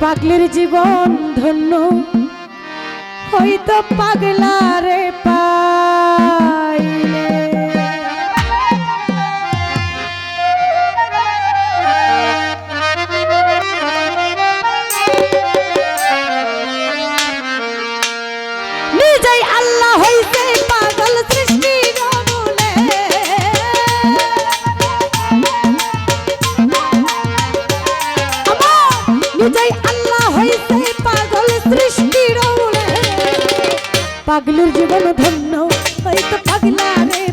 পাগলের জীবন ধন্য। হয়তো পাগলা রে পা पागलर जीवन धन्य तो पगला रे।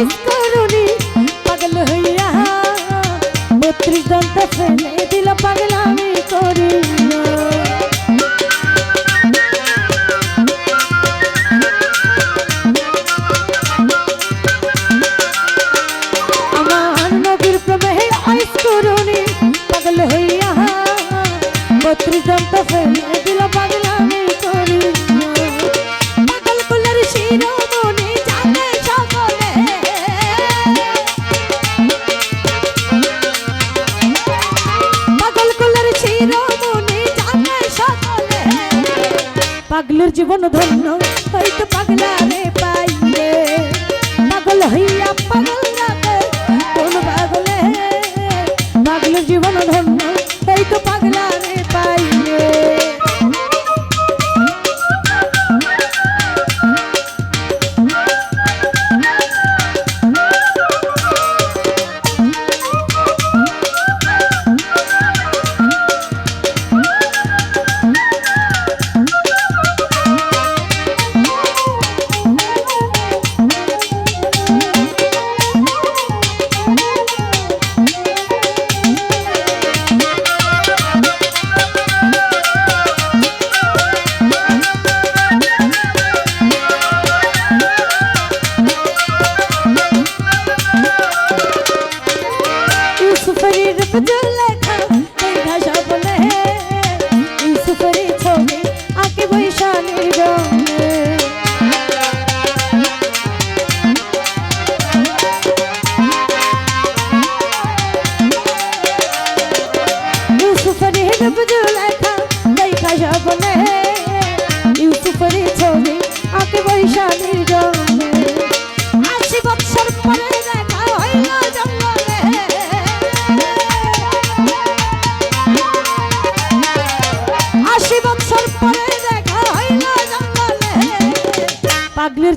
ইস করুনি পাগল হইয়া বত্রিশ দন্ত ফেলে দিল পাগলামি করিয়া। আমার নবীর প্রমেহ আইস করুনি পাগল হইয়া বত্রিশ দন্ত ফেলে পাগলের জীবন ধন্য হয়তো পাগলার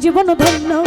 জীবন ধন্য।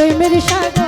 তুই মেরি সাগরে